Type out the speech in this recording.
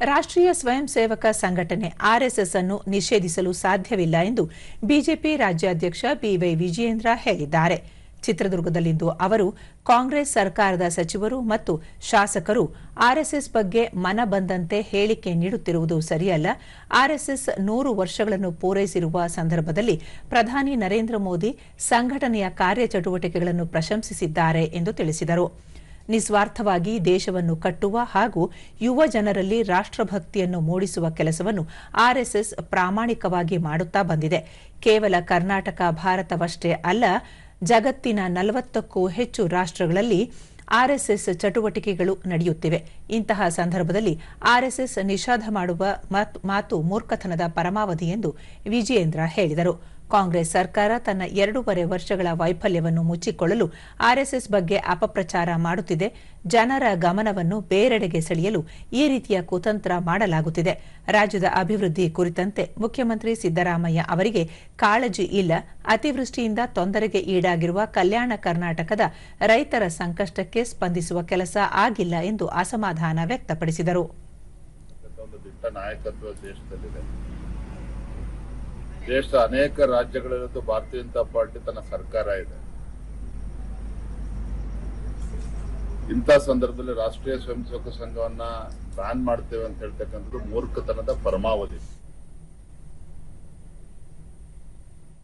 ರಾಷ್ಟ್ರೀಯ ಸ್ವಯಂ ಸೇವಕ ಸಂಘಟನೆ ಆರ್ಎಸ್ಎಸ್ ಅನ್ನು ನಿಷೇಧಿಸಲು ಸಾಧ್ಯವಿಲ್ಲ ಎಂದು ಬಿಜೆಪಿ ರಾಜ್ಯಾಧ್ಯಕ್ಷ ಬಿವೈ ವಿಜಯೇಂದ್ರ ಹೇಳಿದ್ದಾರೆ. ಚಿತ್ರದುರ್ಗದಲ್ಲಿಂದು ಅವರು ಕಾಂಗ್ರೆಸ್ ಸರ್ಕಾರದ ಸಚಿವರು ಮತ್ತು ಶಾಸಕರು ಆರ್ಎಸ್ಎಸ್ ಬಗ್ಗೆ ಮನ ಬಂದಂತೆ ಹೇಳಿಕೆ ನೀಡುತ್ತಿರುವುದು ಸರಿಯಲ್ಲ. ಆರ್ಎಸ್ಎಸ್ ನೂರು ವರ್ಷಗಳನ್ನು ಪೂರೈಸಿರುವ ಸಂದರ್ಭದಲ್ಲಿ ಪ್ರಧಾನಿ ನರೇಂದ್ರ ಮೋದಿ ಸಂಘಟನೆಯ ಕಾರ್ಯಚಟುವಟಿಕೆಗಳನ್ನು ಪ್ರಶಂಸಿಸಿದ್ದಾರೆ ಎಂದು ತಿಳಿಸಿದರು. ನಿಸ್ವಾರ್ಥವಾಗಿ ದೇಶವನ್ನು ಕಟ್ಟುವ ಹಾಗೂ ಯುವ ಜನರಲ್ಲಿ ರಾಷ್ಟ್ರಭಕ್ತಿಯನ್ನು ಮೂಡಿಸುವ ಕೆಲಸವನ್ನು ಆರ್ಎಸ್ಎಸ್ ಪ್ರಾಮಾಣಿಕವಾಗಿ ಮಾಡುತ್ತಾ ಬಂದಿದೆ. ಕೇವಲ ಕರ್ನಾಟಕ, ಭಾರತವಷ್ಟೇ ಅಲ್ಲ, ಜಗತ್ತಿನ ನಲವತ್ತಕ್ಕೂ ಹೆಚ್ಚು ರಾಷ್ಟ್ರಗಳಲ್ಲಿ ಆರ್ಎಸ್ಎಸ್ ಚಟುವಟಿಕೆಗಳು ನಡೆಯುತ್ತಿವೆ. ಇಂತಹ ಸಂದರ್ಭದಲ್ಲಿ ಆರ್ಎಸ್ಎಸ್ ನಿಷೇಧ ಮಾಡುವ ಮಾತ್- ಮಾತು ಮೂರ್ಖತನದ ಪರಮಾವಧಿ ಎಂದು ವಿಜಯೇಂದ್ರ ಹೇಳಿದರು. ಕಾಂಗ್ರೆಸ್ ಸರ್ಕಾರ ತನ್ನ ಎರಡೂವರೆ ವರ್ಷಗಳ ವೈಫಲ್ಯವನ್ನು ಮುಚ್ಚಿಕೊಳ್ಳಲು ಆರ್ಎಸ್ಎಸ್ ಬಗ್ಗೆ ಅಪಪ್ರಚಾರ ಮಾಡುತ್ತಿದೆ. ಜನರ ಗಮನವನ್ನು ಬೇರೆಡೆಗೆ ಸೆಳೆಯಲು ಈ ರೀತಿಯ ಕುತಂತ್ರ ಮಾಡಲಾಗುತ್ತಿದೆ. ರಾಜ್ಯದ ಅಭಿವೃದ್ಧಿ ಕುರಿತಂತೆ ಮುಖ್ಯಮಂತ್ರಿ ಸಿದ್ದರಾಮಯ್ಯ ಅವರಿಗೆ ಕಾಳಜಿ ಇಲ್ಲ. ಅತಿವೃಷ್ಟಿಯಿಂದ ತೊಂದರೆಗೆ ಈಡಾಗಿರುವ ಕಲ್ಯಾಣ ಕರ್ನಾಟಕದ ರೈತರ ಸಂಕಷ್ಟಕ್ಕೆ ಸ್ಪಂದಿಸುವ ಕೆಲಸ ಆಗಿಲ್ಲ ಎಂದು ಅಸಮಾಧಾನ ವ್ಯಕ್ತಪಡಿಸಿದರು. ದೇಶದ ಅನೇಕ ರಾಜ್ಯಗಳಲ್ಲೂ ಭಾರತೀಯ ಜನತಾ ಪಾರ್ಟಿ ತನ್ನ ಸರ್ಕಾರ ಇದೆ. ಇಂಥ ಸಂದರ್ಭದಲ್ಲಿ ರಾಷ್ಟ್ರೀಯ ಸ್ವಯಂ ಸೇವಕ ಸಂಘವನ್ನ ಬ್ಯಾನ್ ಮಾಡ್ತೇವೆ ಅಂತ ಹೇಳ್ತಕ್ಕಂಥದ್ದು ಮೂರ್ಖತನದ ಪರಮಾವಧಿ.